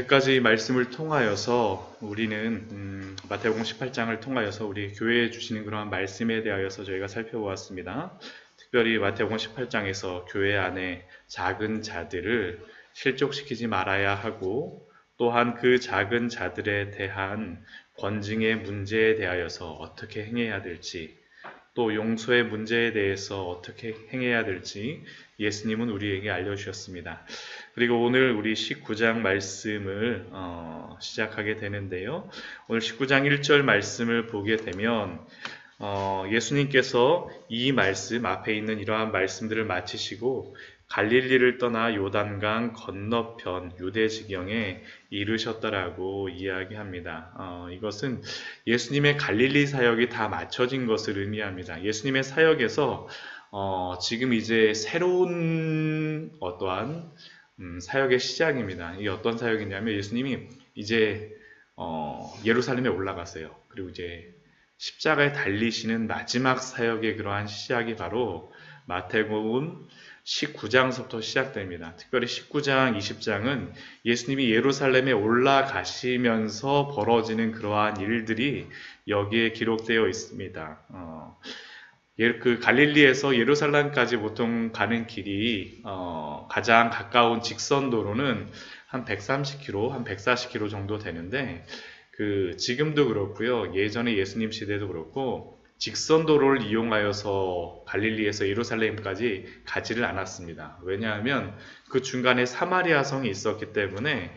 여기까지 말씀을 통하여서 우리는 음, 마태복음 18장을 통하여서 우리 교회에 주시는 그러한 말씀에 대하여서 저희가 살펴보았습니다. 특별히 마태복음 18장에서 교회 안에 작은 자들을 실족시키지 말아야 하고 또한 그 작은 자들에 대한 권징의 문제에 대하여서 어떻게 행해야 될지 또 용서의 문제에 대해서 어떻게 행해야 될지 예수님은 우리에게 알려주셨습니다. 그리고 오늘 우리 19장 말씀을 어, 시작하게 되는데요. 오늘 19장 1절 말씀을 보게 되면 어, 예수님께서 이 말씀 앞에 있는 이러한 말씀들을 마치시고 갈릴리를 떠나 요단강 건너편 유대 지경에 이르셨다라고 이야기합니다. 어, 이것은 예수님의 갈릴리 사역이 다 마쳐진 것을 의미합니다. 예수님의 사역에서 어, 지금 이제 새로운 어떠한 음, 사역의 시작입니다. 이게 어떤 사역이냐면 예수님이 이제 어, 예루살렘에 올라갔어요. 그리고 이제 십자가에 달리시는 마지막 사역의 그러한 시작이 바로 마태복음 19장서부터 시작됩니다. 특별히 19장, 20장은 예수님이 예루살렘에 올라가시면서 벌어지는 그러한 일들이 여기에 기록되어 있습니다. 어, 예, 그 갈릴리에서 예루살렘까지 보통 가는 길이 어, 가장 가까운 직선 도로는 한 130km, 한 140km 정도 되는데 그 지금도 그렇고요. 예전에 예수님 시대도 그렇고 직선 도로를 이용하여서 갈릴리에서 예루살렘까지 가지를 않았습니다. 왜냐하면 그 중간에 사마리아 성이 있었기 때문에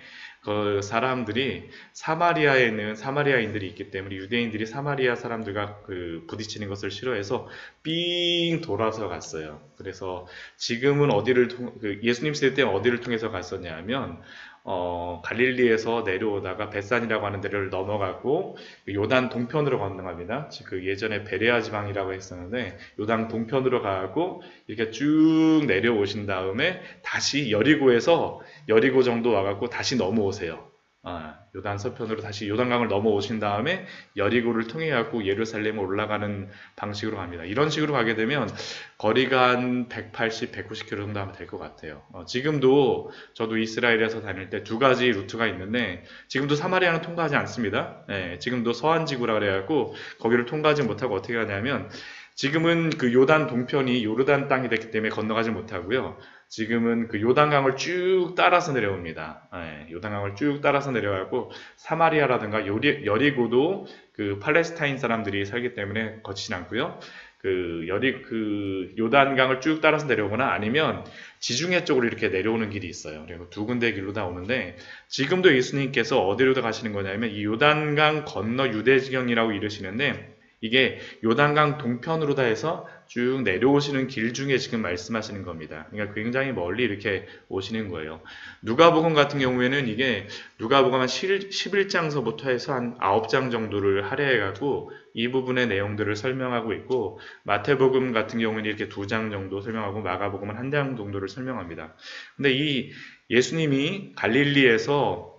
그 사람들이 사마리아에 있는 사마리아인들이 있기 때문에 유대인들이 사마리아 사람들과 그 부딪히는 것을 싫어해서 삥 돌아서 갔어요. 그래서 지금은 어디를 통, 그 예수님 시대 때 어디를 통해서 갔었냐면 어, 갈릴리에서 내려오다가 벳산이라고 하는 데를 넘어가고 그 요단 동편으로 건너갑니다. 그 예전에 베레아 지방이라고 했었는데 요단 동편으로 가고 이렇게 쭉 내려오신 다음에 다시 여리고에서 여리고 정도 와갖고 다시 넘어오세요. 아, 요단 서편으로 다시 요단강을 넘어오신 다음에 여리고를 통해 갖고 예루살렘에 올라가는 방식으로 갑니다. 이런 식으로 가게 되면 거리가 한 180, 190km 정도 하면 될 것 같아요. 어, 지금도 저도 이스라엘에서 다닐 때 두 가지 루트가 있는데 지금도 사마리아는 통과하지 않습니다. 네, 지금도 서한지구라 그래갖고 거기를 통과하지 못하고 어떻게 하냐면 지금은 그 요단 동편이 요르단 땅이 됐기 때문에 건너가지 못하고요. 지금은 그 요단강을 쭉 따라서 내려옵니다. 네, 요단강을 쭉 따라서 내려가고 사마리아라든가 요리, 여리고도 그 팔레스타인 사람들이 살기 때문에 거치진 않고요. 그 여리 그 요단강을 쭉 따라서 내려오거나 아니면 지중해 쪽으로 이렇게 내려오는 길이 있어요. 그리고 두 군데 길로 다 오는데 지금도 예수님께서 어디로 가시는 거냐면 이 요단강 건너 유대지경이라고 이르시는데 이게 요단강 동편으로 다 해서 쭉 내려오시는 길 중에 지금 말씀하시는 겁니다. 그러니까 굉장히 멀리 이렇게 오시는 거예요. 누가복음 같은 경우에는 이게 누가복음 한 11장서부터 해서 한 9장 정도를 할애해 가고 이 부분의 내용들을 설명하고 있고 마태복음 같은 경우는 이렇게 두 장 정도 설명하고 마가복음은 한 장 정도를 설명합니다. 근데 이 예수님이 갈릴리에서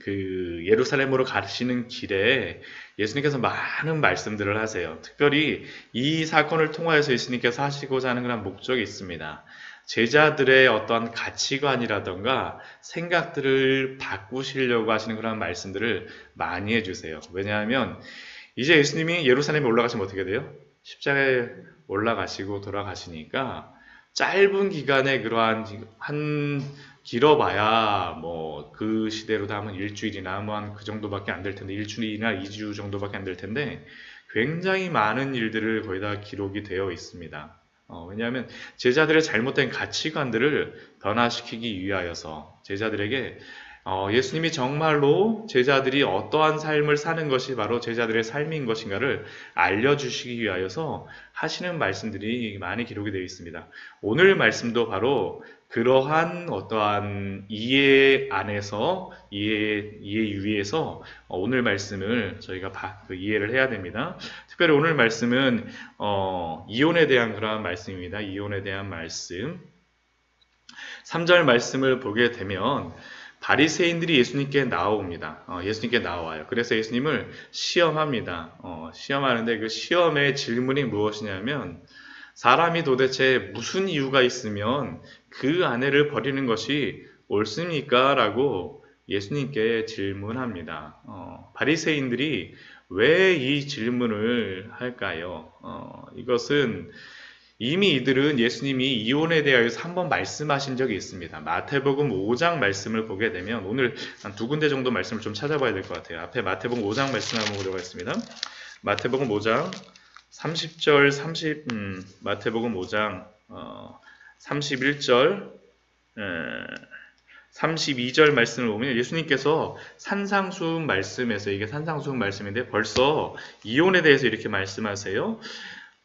그 예루살렘으로 가시는 길에 예수님께서 많은 말씀들을 하세요. 특별히 이 사건을 통하여서 예수님께서 하시고자 하는 그런 목적이 있습니다. 제자들의 어떤 가치관이라던가 생각들을 바꾸시려고 하시는 그런 말씀들을 많이 해주세요. 왜냐하면 이제 예수님이 예루살렘에 올라가시면 어떻게 돼요? 십자가에 올라가시고 돌아가시니까 짧은 기간에 그러한 한 길어봐야 뭐 그 시대로도 하면 일주일이나 뭐 한 그 정도밖에 안 될 텐데 일주일이나 2주 정도밖에 안 될 텐데 굉장히 많은 일들을 거의 다 기록이 되어 있습니다. 어, 왜냐하면 제자들의 잘못된 가치관들을 변화시키기 위하여서 제자들에게 어, 예수님이 정말로 제자들이 어떠한 삶을 사는 것이 바로 제자들의 삶인 것인가를 알려주시기 위하여서 하시는 말씀들이 많이 기록이 되어 있습니다. 오늘 말씀도 바로 그러한 어떠한 이해 안에서 이해 이해 위에서 어, 오늘 말씀을 저희가 바, 그 이해를 해야 됩니다. 특별히 오늘 말씀은 어, 이혼에 대한 그러한 말씀입니다. 이혼에 대한 말씀. 3절 말씀을 보게 되면 바리새인들이 예수님께 나옵니다. 어, 예수님께 나와요. 그래서 예수님을 시험합니다. 어, 시험하는데 그 시험의 질문이 무엇이냐면 사람이 도대체 무슨 이유가 있으면 그 아내를 버리는 것이 옳습니까? 라고 예수님께 질문합니다. 어, 바리새인들이 왜 이 질문을 할까요? 어, 이것은 이미 이들은 예수님이 이혼에 대하여서 한번 말씀하신 적이 있습니다. 마태복음 5장 말씀을 보게 되면 오늘 한 두 군데 정도 말씀을 좀 찾아봐야 될 것 같아요. 앞에 마태복음 5장 말씀 한번 보도록 하겠습니다. 마태복음 5장 30절 30 음, 마태복음 5장 어, 31절 에, 32절 말씀을 보면 예수님께서 산상수훈 말씀에서 이게 산상수훈 말씀인데 벌써 이혼에 대해서 이렇게 말씀하세요.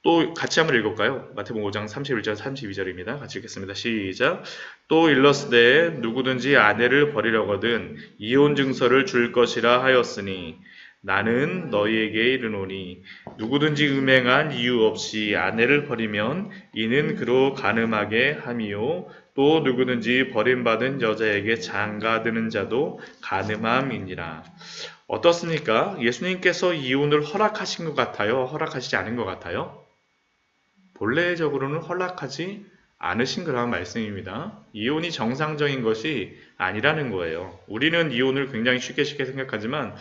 또 같이 한번 읽을까요? 마태복음 5장 31절 32절입니다. 같이 읽겠습니다. 시작. 또 일러스되 누구든지 아내를 버리려거든 이혼 증서를 줄 것이라 하였으니 나는 너희에게 이르노니 누구든지 음행한 이유 없이 아내를 버리면 이는 그로 가늠하게 함이요 또 누구든지 버림받은 여자에게 장가드는 자도 가늠함이니라. 어떻습니까? 예수님께서 이혼을 허락하신 것 같아요? 허락하시지 않은 것 같아요? 본래적으로는 허락하지 않으신 그런 말씀입니다. 이혼이 정상적인 것이 아니라는 거예요. 우리는 이혼을 굉장히 쉽게 쉽게 생각하지만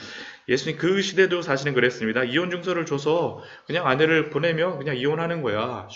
예수님 그 시대도 사실은 그랬습니다. 이혼 증서를 줘서 그냥 아내를 보내면 그냥 이혼하는 거야.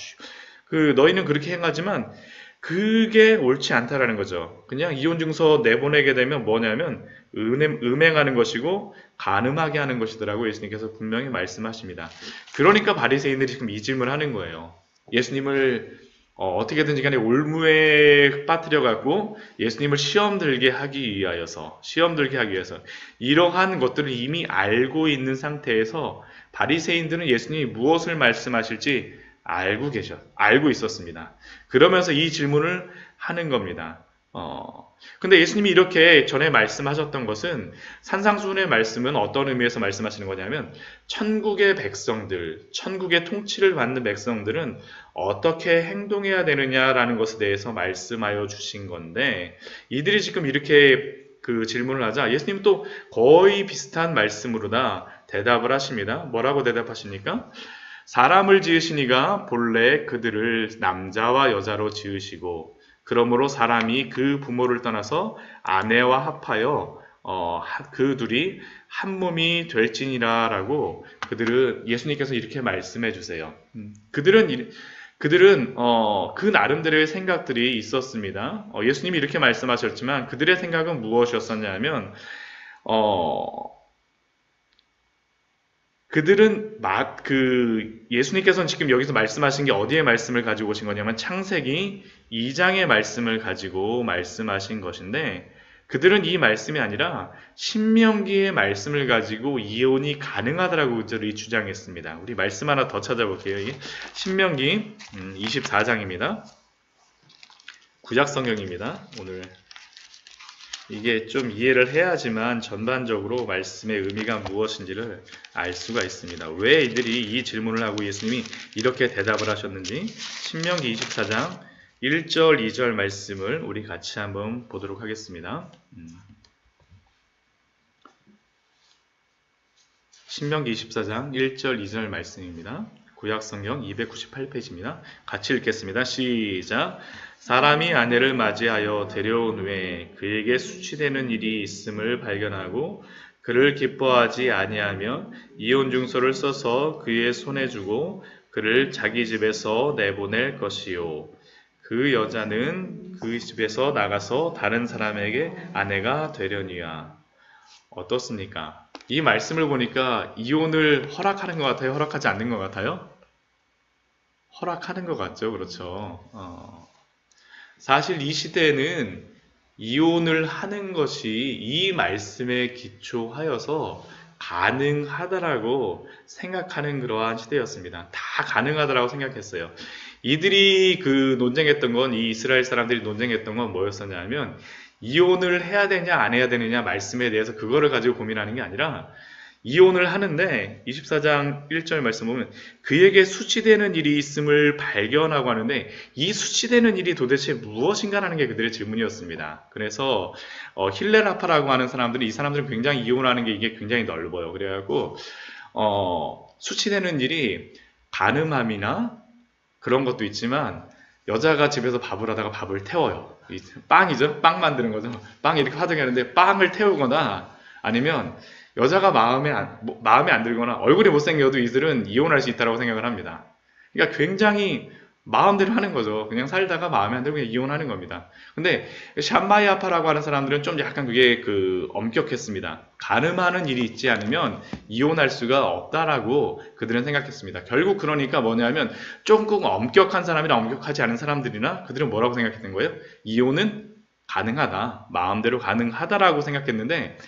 그 너희는 그렇게 행하지만 그게 옳지 않다라는 거죠. 그냥 이혼 증서 내보내게 되면 뭐냐면 음행, 음행하는 것이고 간음하게 하는 것이더라고 예수님께서 분명히 말씀하십니다. 그러니까 바리새인들이 지금 이 질문을 하는 거예요. 예수님을 어, 떻게든지 간에 올무에 빠뜨려 갖고 예수님을 시험 들게 하기 위하여서 시험 들게 하기 위해서 이러한 것들을 이미 알고 있는 상태에서 바리새인들은 예수님이 무엇을 말씀하실지 알고 계셔 알고 있었습니다. 그러면서 이 질문을 하는 겁니다. 어, 근데 예수님이 이렇게 전에 말씀하셨던 것은 산상수훈의 말씀은 어떤 의미에서 말씀하시는 거냐면 천국의 백성들, 천국의 통치를 받는 백성들은 어떻게 행동해야 되느냐라는 것에 대해서 말씀하여 주신 건데 이들이 지금 이렇게 그 질문을 하자 예수님 또 거의 비슷한 말씀으로 다 대답을 하십니다. 뭐라고 대답하십니까? 사람을 지으시니가 본래 그들을 남자와 여자로 지으시고 그러므로 사람이 그 부모를 떠나서 아내와 합하여 어, 그 둘이 한 몸이 될지니라라고 그들은 예수님께서 이렇게 말씀해 주세요. 음, 그들은 그들은 어, 그 나름대로의 생각들이 있었습니다. 어, 예수님이 이렇게 말씀하셨지만 그들의 생각은 무엇이었었냐면 어, 그들은 막그 예수님께서는 지금 여기서 말씀하신 게 어디에 말씀을 가지고 오신 거냐면 창세기 2장의 말씀을 가지고 말씀하신 것인데 그들은 이 말씀이 아니라 신명기의 말씀을 가지고 이혼이 가능하다라고 그들이 주장했습니다. 우리 말씀 하나 더 찾아볼게요. 신명기 24장입니다. 음, 구약 성경입니다. 오늘 이게 좀 이해를 해야지만 전반적으로 말씀의 의미가 무엇인지를 알 수가 있습니다. 왜 이들이 이 질문을 하고 예수님이 이렇게 대답을 하셨는지 신명기 24장 1절, 2절 말씀을 우리 같이 한번 보도록 하겠습니다. 음. 신명기 24장 1절, 2절 말씀입니다. 구약성경 298페이지입니다. 같이 읽겠습니다. 시작. 사람이 아내를 맞이하여 데려온 후에 그에게 수치되는 일이 있음을 발견하고 그를 기뻐하지 아니하며 이혼 증서를 써서 그의 손에 주고 그를 자기 집에서 내보낼 것이요. 그 여자는 그 집에서 나가서 다른 사람에게 아내가 되려니와. 어떻습니까? 이 말씀을 보니까 이혼을 허락하는 것 같아요? 허락하지 않는 것 같아요? 허락하는 것 같죠? 그렇죠. 어. 사실 이 시대에는 이혼을 하는 것이 이 말씀에 기초하여서 가능하다라고 생각하는 그러한 시대였습니다. 다 가능하다라고 생각했어요. 이들이 그 논쟁했던 건, 이 이스라엘 사람들이 논쟁했던 건 뭐였었냐면, 이혼을 해야 되냐, 안 해야 되느냐 말씀에 대해서 그거를 가지고 고민하는 게 아니라, 이혼을 하는데 24장 1절 말씀 보면 그에게 수치되는 일이 있음을 발견하고 하는데 이 수치되는 일이 도대체 무엇인가 하는 게 그들의 질문이었습니다. 그래서 어, 힐레라파라고 하는 사람들은 이 사람들은 굉장히 이혼하는 게 이게 굉장히 넓어요. 그래갖고 어, 수치되는 일이 가늠함이나 그런 것도 있지만 여자가 집에서 밥을 하다가 밥을 태워요. 이 빵이죠? 빵 만드는 거죠. 빵 이렇게 화덕이 하는데 빵을 태우거나 아니면 여자가 마음에 안, 뭐, 마음에 안 들거나 얼굴이 못생겨도 이들은 이혼할 수 있다고 생각을 합니다. 그러니까 굉장히 마음대로 하는 거죠. 그냥 살다가 마음에 안 들고 그냥 이혼하는 겁니다. 근데 샴마이아파라고 하는 사람들은 좀 약간 그게 그 엄격했습니다. 가늠하는 일이 있지 않으면 이혼할 수가 없다라고 그들은 생각했습니다. 결국 그러니까 뭐냐면 조금 엄격한 사람이나 엄격하지 않은 사람들이나 그들은 뭐라고 생각했던 거예요? 이혼은 가능하다. 마음대로 가능하다라고 생각했는데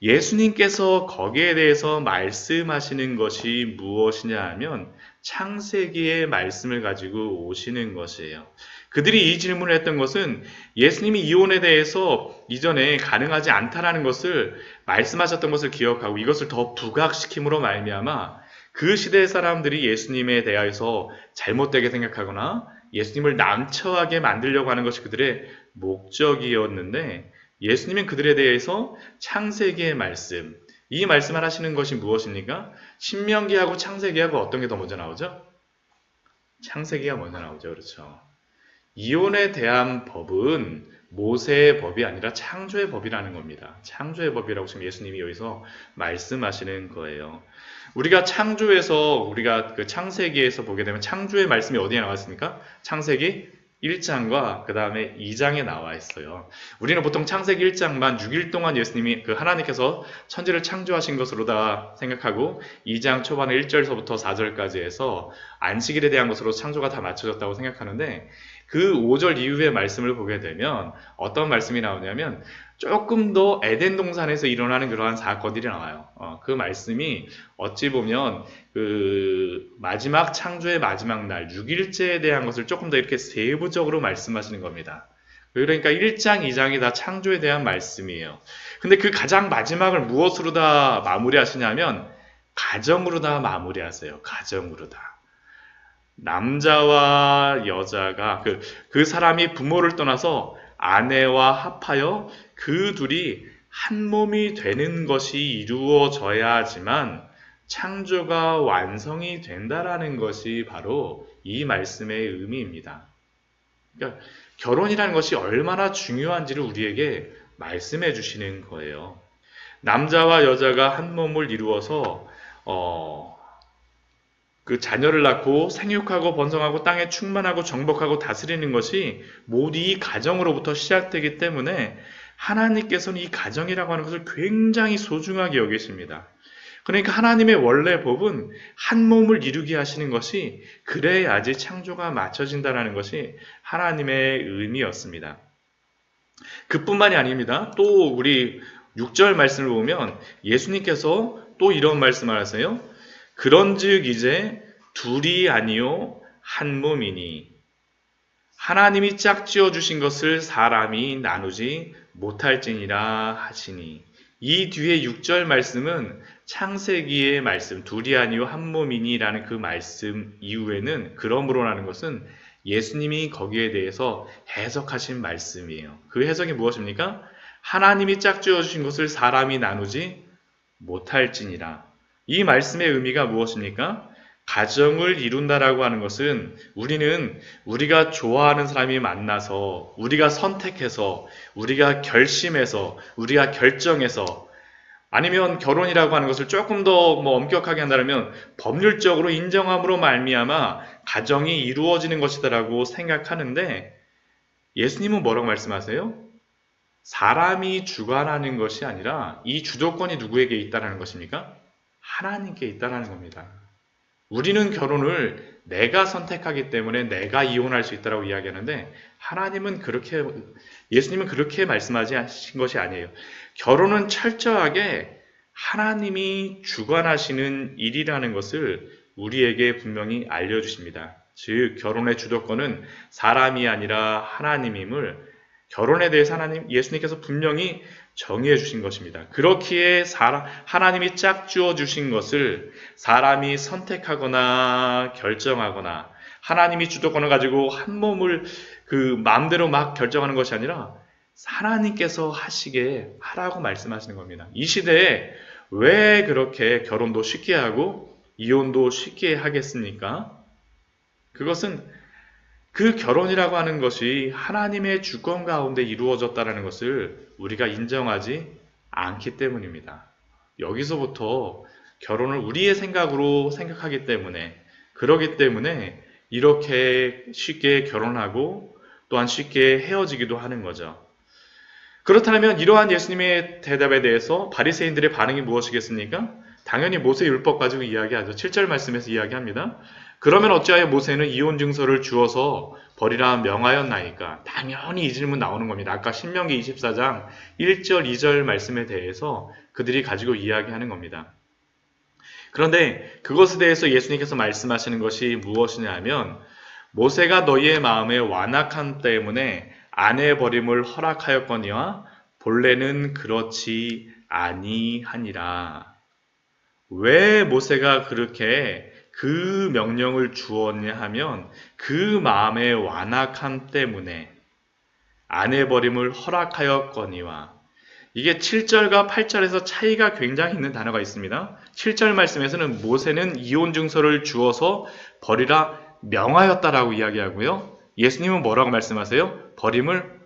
예수님께서 거기에 대해서 말씀하시는 것이 무엇이냐 하면 창세기의 말씀을 가지고 오시는 것이에요. 그들이 이 질문을 했던 것은 예수님이 이혼에 대해서 이전에 가능하지 않다라는 것을 말씀하셨던 것을 기억하고 이것을 더 부각시킴으로 말미암아 그 시대의 사람들이 예수님에 대하여서 잘못되게 생각하거나 예수님을 남처하게 만들려고 하는 것이 그들의 목적이었는데 예수님은 그들에 대해서 창세기의 말씀, 이 말씀을 하시는 것이 무엇입니까? 신명기하고 창세기하고 어떤 게 더 먼저 나오죠? 창세기가 먼저 나오죠. 그렇죠. 이혼에 대한 법은 모세의 법이 아니라 창조의 법이라는 겁니다. 창조의 법이라고 지금 예수님이 여기서 말씀하시는 거예요. 우리가 창조에서 우리가 그 창세기에서 보게 되면 창조의 말씀이 어디에 나왔습니까? 창세기 1장과 그 다음에 2장에 나와 있어요. 우리는 보통 창세기 1장만 6일 동안 예수님이 그 하나님께서 천지를 창조하신 것으로 다 생각하고 2장 초반에 1절서부터 4절까지 해서 안식일에 대한 것으로 창조가 다 맞춰졌다고 생각하는데 그 5절 이후의 말씀을 보게 되면 어떤 말씀이 나오냐면 조금 더 에덴 동산에서 일어나는 그러한 사건들이 나와요. 어, 그 말씀이 어찌 보면 그 마지막 창조의 마지막 날 6일째에 대한 것을 조금 더 이렇게 세부적으로 말씀하시는 겁니다. 그러니까 1장, 2장이 다 창조에 대한 말씀이에요. 근데 그 가장 마지막을 무엇으로 다 마무리하시냐면 가정으로 다 마무리하세요. 가정으로 다. 남자와 여자가 그, 그 사람이 부모를 떠나서 아내와 합하여 그 둘이 한 몸이 되는 것이 이루어져야 하지만 창조가 완성이 된다라는 것이 바로 이 말씀의 의미입니다. 그러니까 결혼이라는 것이 얼마나 중요한지를 우리에게 말씀해 주시는 거예요. 남자와 여자가 한 몸을 이루어서 어, 그 자녀를 낳고 생육하고 번성하고 땅에 충만하고 정복하고 다스리는 것이 모두 이 가정으로부터 시작되기 때문에 하나님께서는 이 가정이라고 하는 것을 굉장히 소중하게 여기십니다. 그러니까 하나님의 원래 법은 한 몸을 이루게 하시는 것이 그래야지 창조가 맞춰진다는 것이 하나님의 의미였습니다. 그뿐만이 아닙니다. 또 우리 6절 말씀을 보면 예수님께서 또 이런 말씀을 하세요. 그런즉 이제 둘이 아니요 한 몸이니 하나님이 짝지어 주신 것을 사람이 나누지 못할지니라 하시니 이 뒤에 6절 말씀은 창세기의 말씀 둘이 아니요 한 몸이니라는 그 말씀 이후에는 그러므로라는 것은 예수님이 거기에 대해서 해석하신 말씀이에요. 그 해석이 무엇입니까? 하나님이 짝지어 주신 것을 사람이 나누지 못할지니라. 이 말씀의 의미가 무엇입니까? 가정을 이룬다라고 하는 것은 우리는 우리가 좋아하는 사람이 만나서 우리가 선택해서 우리가 결심해서 우리가 결정해서 아니면 결혼이라고 하는 것을 조금 더 뭐 엄격하게 한다면 법률적으로 인정함으로 말미암아 가정이 이루어지는 것이다라고 생각하는데 예수님은 뭐라고 말씀하세요? 사람이 주관하는 것이 아니라 이 주도권이 누구에게 있다라는 것입니까? 하나님께 있다라는 겁니다. 우리는 결혼을 내가 선택하기 때문에 내가 이혼할 수 있다라고 이야기하는데 하나님은 그렇게 예수님은 그렇게 말씀하신 것이 아니에요. 결혼은 철저하게 하나님이 주관하시는 일이라는 것을 우리에게 분명히 알려 주십니다. 즉 결혼의 주도권은 사람이 아니라 하나님임을 결혼에 대해서 하나님 예수님께서 분명히 정의해 주신 것입니다. 그렇기에 하나님이 짝주어 주신 것을 사람이 선택하거나 결정하거나 하나님이 주도권을 가지고 한 몸을 그 마음대로 막 결정하는 것이 아니라 하나님께서 하시게 하라고 말씀하시는 겁니다. 이 시대에 왜 그렇게 결혼도 쉽게 하고 이혼도 쉽게 하겠습니까? 그것은 그 결혼이라고 하는 것이 하나님의 주권 가운데 이루어졌다는 것을 우리가 인정하지 않기 때문입니다. 여기서부터 결혼을 우리의 생각으로 생각하기 때문에 그러기 때문에 이렇게 쉽게 결혼하고 또한 쉽게 헤어지기도 하는 거죠. 그렇다면 이러한 예수님의 대답에 대해서 바리새인들의 반응이 무엇이겠습니까? 당연히 모세 율법 가지고 이야기하죠. 7절 말씀에서 이야기합니다. 그러면 어찌하여 모세는 이혼 증서를 주어서 버리라 명하였나이까? 당연히 이 질문 나오는 겁니다. 아까 신명기 24장 1절, 2절 말씀에 대해서 그들이 가지고 이야기하는 겁니다. 그런데 그것에 대해서 예수님께서 말씀하시는 것이 무엇이냐 하면 모세가 너희의 마음에 완악함 때문에 아내 버림을 허락하였거니와 본래는 그렇지 아니하니라. 왜 모세가 그렇게 그 명령을 주었냐 하면 그 마음의 완악함 때문에 아내 버림을 허락하였거니와 이게 7절과 8절에서 차이가 굉장히 있는 단어가 있습니다. 7절 말씀에서는 모세는 이혼 증서를 주어서 버리라 명하였다라고 이야기하고요. 예수님은 뭐라고 말씀하세요? 버림을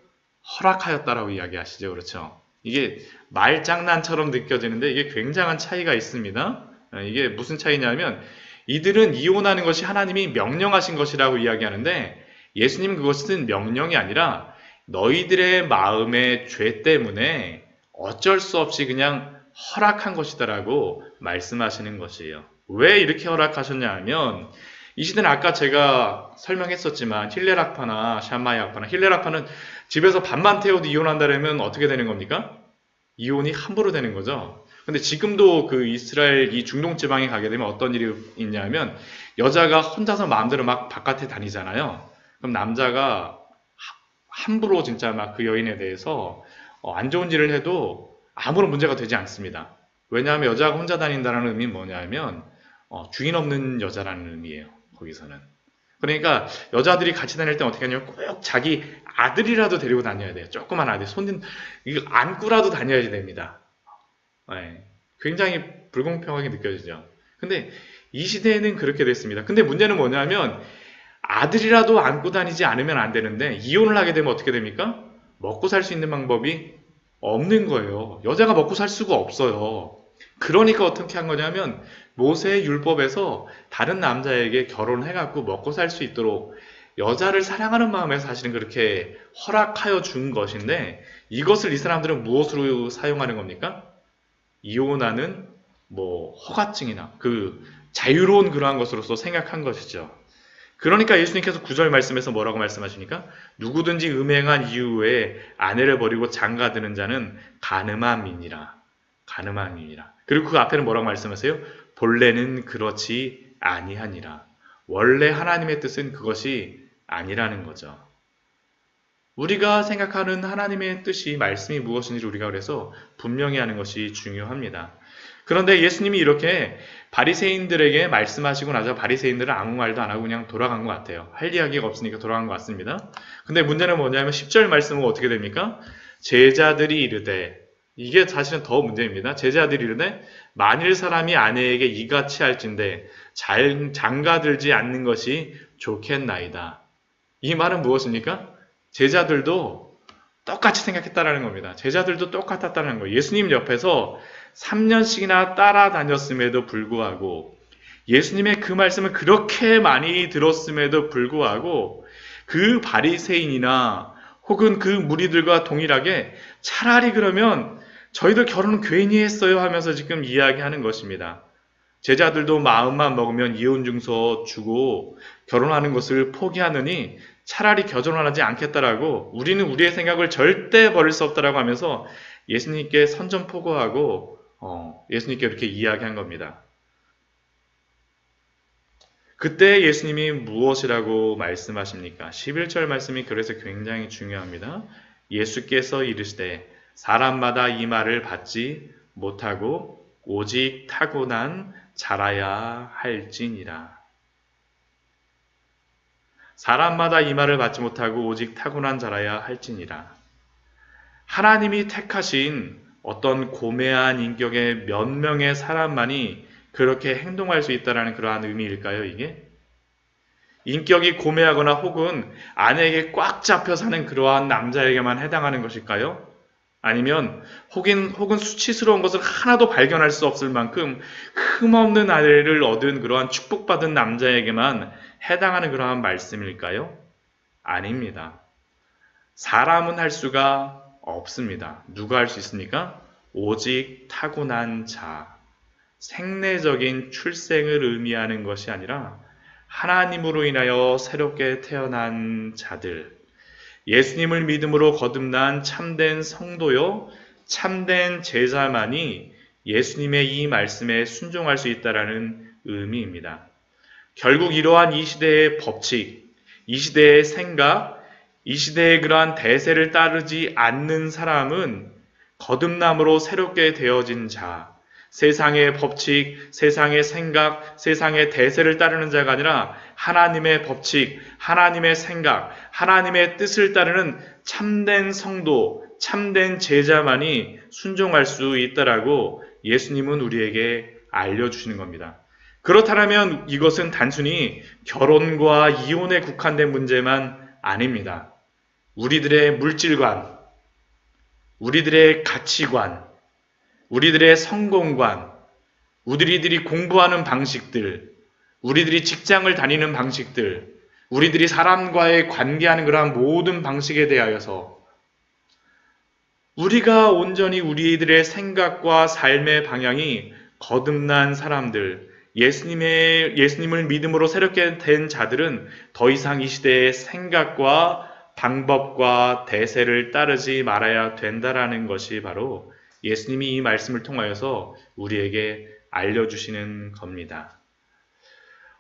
허락하였다라고 이야기하시죠. 그렇죠? 이게 말장난처럼 느껴지는데 이게 굉장한 차이가 있습니다. 이게 무슨 차이냐면 이들은 이혼하는 것이 하나님이 명령하신 것이라고 이야기하는데 예수님은 그것은 명령이 아니라 너희들의 마음의 죄 때문에 어쩔 수 없이 그냥 허락한 것이다라고 말씀하시는 것이에요. 왜 이렇게 허락하셨냐 하면 이 시대는 아까 제가 설명했었지만 힐레락파나 샤마이악파나 힐레락파는 집에서 밥만 태워도 이혼한다면 어떻게 되는 겁니까? 이혼이 함부로 되는 거죠. 근데 지금도 그 이스라엘 이 중동 지방에 가게 되면 어떤 일이 있냐면 여자가 혼자서 마음대로 막 바깥에 다니잖아요. 그럼 남자가 함부로 진짜 막 그 여인에 대해서 어, 안 좋은 일을 해도 아무런 문제가 되지 않습니다. 왜냐하면 여자가 혼자 다닌다는 의미는 뭐냐면 어, 주인 없는 여자라는 의미예요. 거기서는. 그러니까 여자들이 같이 다닐 때 어떻게 하냐면 꼭 자기 아들이라도 데리고 다녀야 돼요. 조그만 아들. 손 이거 안고라도 다녀야 됩니다. 네. 굉장히 불공평하게 느껴지죠. 근데 이 시대에는 그렇게 됐습니다. 근데 문제는 뭐냐면 아들이라도 안고 다니지 않으면 안 되는데 이혼을 하게 되면 어떻게 됩니까? 먹고 살 수 있는 방법이 없는 거예요. 여자가 먹고 살 수가 없어요. 그러니까 어떻게 한 거냐면 모세 율법에서 다른 남자에게 결혼해갖고 먹고 살 수 있도록 여자를 사랑하는 마음에서 사실은 그렇게 허락하여 준 것인데 이것을 이 사람들은 무엇으로 사용하는 겁니까? 이혼하는 뭐 허가증이나 그 자유로운 그러한 것으로서 생각한 것이죠. 그러니까 예수님께서 구절 말씀에서 뭐라고 말씀하십니까? 누구든지 음행한 이후에 아내를 버리고 장가드는 자는 가늠함이니라. 가늠함이니라. 그리고 그 앞에는 뭐라고 말씀하세요? 본래는 그렇지 아니하니라. 원래 하나님의 뜻은 그것이 아니라는 거죠. 우리가 생각하는 하나님의 뜻이 말씀이 무엇인지 우리가 그래서 분명히 하는 것이 중요합니다. 그런데 예수님이 이렇게 바리새인들에게 말씀하시고 나서 바리새인들은 아무 말도 안 하고 그냥 돌아간 것 같아요. 할 이야기가 없으니까 돌아간 것 같습니다. 근데 문제는 뭐냐면 10절 말씀은 어떻게 됩니까? 제자들이 이르되 이게 사실은 더 문제입니다. 제자들이 이르되 만일 사람이 아내에게 이같이 할진대 잘 장가들지 않는 것이 좋겠나이다. 이 말은 무엇입니까? 제자들도 똑같이 생각했다라는 겁니다. 제자들도 똑같았다는 거예요. 예수님 옆에서 3년씩이나 따라다녔음에도 불구하고 예수님의 그 말씀을 그렇게 많이 들었음에도 불구하고 그 바리새인이나 혹은 그 무리들과 동일하게 차라리 그러면 저희들 결혼은 괜히 했어요 하면서 지금 이야기하는 것입니다. 제자들도 마음만 먹으면 이혼 증서 주고 결혼하는 것을 포기하느니 차라리 결혼하지 않겠다라고 우리는 우리의 생각을 절대 버릴 수 없다라고 하면서 예수님께 선전포고하고 어, 예수님께 이렇게 이야기한 겁니다. 그때 예수님이 무엇이라고 말씀하십니까? 11절 말씀이 그래서 굉장히 중요합니다. 예수께서 이르시되 사람마다 이 말을 받지 못하고 오직 타고난 자라야 할지니라. 사람마다 이 말을 받지 못하고 오직 타고난 자라야 할지니라. 하나님이 택하신 어떤 고매한 인격의 몇 명의 사람만이 그렇게 행동할 수 있다라는 그러한 의미일까요, 이게? 인격이 고매하거나 혹은 아내에게 꽉 잡혀 사는 그러한 남자에게만 해당하는 것일까요? 아니면 혹은, 혹은 수치스러운 것을 하나도 발견할 수 없을 만큼 흠없는 아내를 얻은 그러한 축복받은 남자에게만 해당하는 그러한 말씀일까요? 아닙니다. 사람은 할 수가 없습니다. 누가 할 수 있습니까? 오직 타고난 자. 생내적인 출생을 의미하는 것이 아니라 하나님으로 인하여 새롭게 태어난 자들. 예수님을 믿음으로 거듭난 참된 성도요, 참된 제자만이 예수님의 이 말씀에 순종할 수 있다라는 의미입니다. 결국 이러한 이 시대의 법칙, 이 시대의 생각, 이 시대의 그러한 대세를 따르지 않는 사람은 거듭남으로 새롭게 되어진 자, 세상의 법칙, 세상의 생각, 세상의 대세를 따르는 자가 아니라 하나님의 법칙, 하나님의 생각, 하나님의 뜻을 따르는 참된 성도, 참된 제자만이 순종할 수 있다라고 예수님은 우리에게 알려주시는 겁니다. 그렇다면 이것은 단순히 결혼과 이혼에 국한된 문제만 아닙니다. 우리들의 물질관, 우리들의 가치관, 우리들의 성공관, 우리들이 공부하는 방식들, 우리들이 직장을 다니는 방식들, 우리들이 사람과의 관계하는 그러한 모든 방식에 대하여서 우리가 온전히 우리들의 생각과 삶의 방향이 거듭난 사람들, 예수님의, 예수님을 믿음으로 새롭게 된 자들은 더 이상 이 시대의 생각과 방법과 대세를 따르지 말아야 된다라는 것이 바로 예수님이 이 말씀을 통하여서 우리에게 알려주시는 겁니다.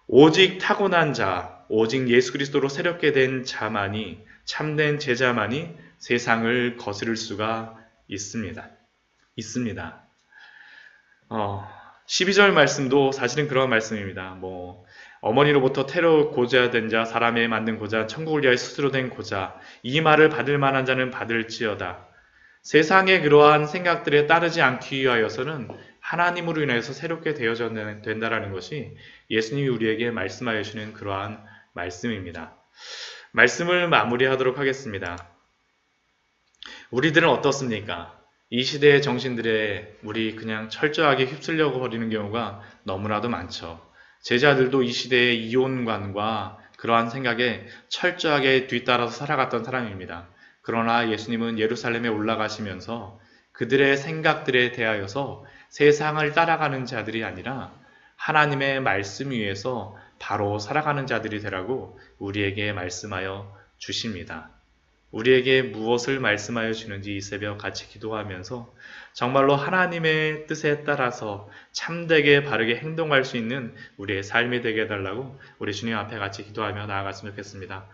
오직 타고난 자, 오직 예수 그리스도로 새롭게 된 자만이, 참된 제자만이 세상을 거스를 수가 있습니다. 있습니다. 어, 12절 말씀도 사실은 그런 말씀입니다. 뭐, 어머니로부터 테러 고자된 자, 사람의 만든 고자, 천국을 위하여 스스로 된 고자, 이 말을 받을 만한 자는 받을지어다. 세상의 그러한 생각들에 따르지 않기 위하여서는 하나님으로 인해서 새롭게 되어져 된다라는 것이 예수님이 우리에게 말씀하여 주시는 그러한 말씀입니다. 말씀을 마무리하도록 하겠습니다. 우리들은 어떻습니까? 이 시대의 정신들에 우리 그냥 철저하게 휩쓸려고 버리는 경우가 너무나도 많죠. 제자들도 이 시대의 이혼관과 그러한 생각에 철저하게 뒤따라서 살아갔던 사람입니다. 그러나 예수님은 예루살렘에 올라가시면서 그들의 생각들에 대하여서 세상을 따라가는 자들이 아니라 하나님의 말씀 위에서 바로 살아가는 자들이 되라고 우리에게 말씀하여 주십니다. 우리에게 무엇을 말씀하여 주는지 이 새벽 같이 기도하면서 정말로 하나님의 뜻에 따라서 참되게 바르게 행동할 수 있는 우리의 삶이 되게 해달라고 우리 주님 앞에 같이 기도하며 나아갔으면 좋겠습니다.